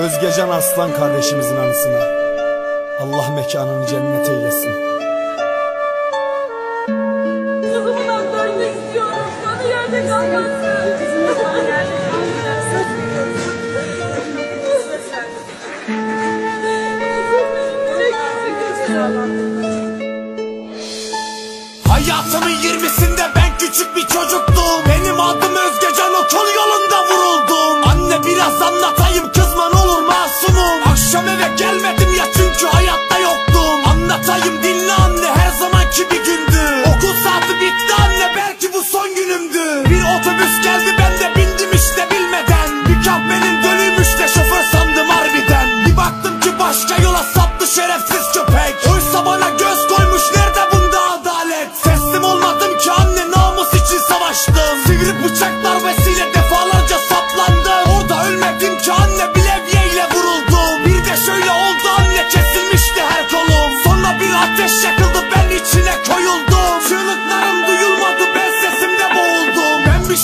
Özgecan Aslan kardeşimizin anısına Allah mekanını cennet eylesin. Kızımdan dönmek istiyorum. Bana yerde kalmasın. Bana yerde Hayatımın yirmisinde ben küçük bir çocuktum Benim adım Özgecan okul yolunda vuruldum Anne biraz anlatayım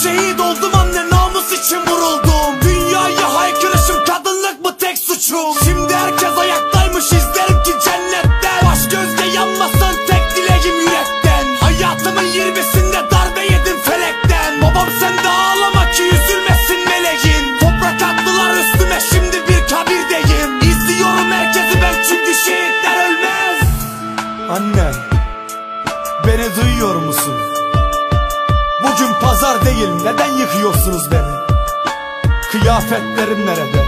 şehit oldum anne namus için vuruldum. Dünyaya haykırışım kadınlık mı tek suçum? Şimdi herkes ayaktaymış izlerim ki cennette Baş gözde yanmasın tek dileğim yürekten. Hayatımın yirmisinde darbe yedim felekten. Babam sen de ağlama ki üzülmesin meleğin. Toprak attılar üstüme şimdi bir kabirdeyim. İzliyorum herkesi ben çünkü şehitler ölmez. Anne beni duyuyor musun? Bugün pazar değil neden yıkıyorsunuz beni? Kıyafetlerim nerede?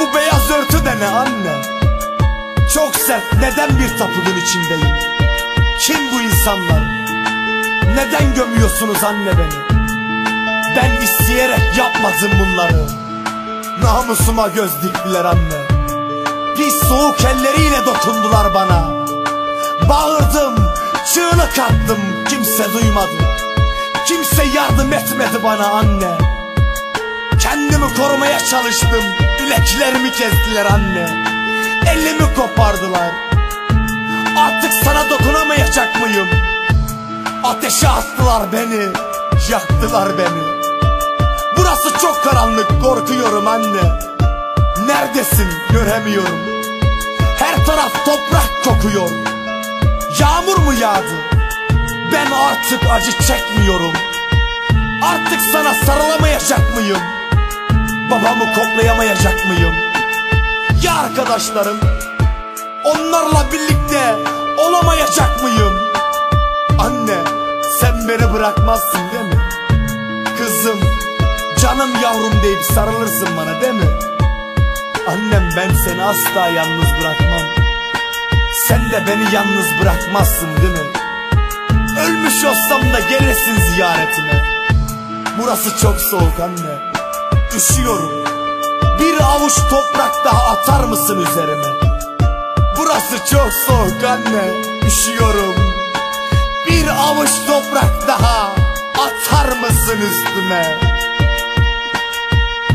Bu beyaz örtü de ne anne? Çok sert neden bir tapudun içindeyim? Kim bu insanlar? Neden gömüyorsunuz anne beni? Ben isteyerek yapmadım bunları Namusuma göz diktiler anne Pis soğuk elleriyle dokundular bana Bağırdım, çığlık attım kimse duymadı Kimse yardım etmedi bana anne. Kendimi korumaya çalıştım. Bileklerimi kestiler anne. Elimi kopardılar. Artık sana dokunamayacak mıyım? Ateşe attılar beni Yaktılar beni. Burası çok karanlık korkuyorum anne. Neredesin? Göremiyorum. Her taraf toprak kokuyor. Yağmur mu yağdı? Ben artık acı çekmiyorum Artık sana sarılamayacak mıyım? Babamı koklayamayacak mıyım? Ya arkadaşlarım? Onlarla birlikte olamayacak mıyım? Anne sen beni bırakmazsın değil mi? Kızım canım yavrum deyip sarılırsın bana değil mi? Annem ben seni asla yalnız bırakmam Sen de beni yalnız bırakmazsın değil mi? Ölmüş olsam da gelirsin ziyaretime Burası çok soğuk anne. Üşüyorum. Bir avuç toprak daha atar mısın üzerime? Burası çok soğuk anne. Üşüyorum. Bir avuç toprak daha atar mısın üstüme?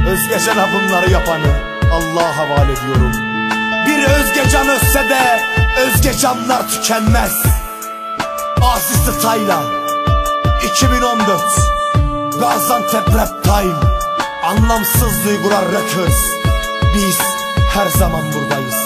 Özgecan bunları yapanı Allah'a havale ediyorum. Bir Özgecan ölse de Özgecanlar tükenmez Aziz Tayla 2014 Gaziantep Rap Time. Anlamsız duygular Records. Biz her zaman buradayız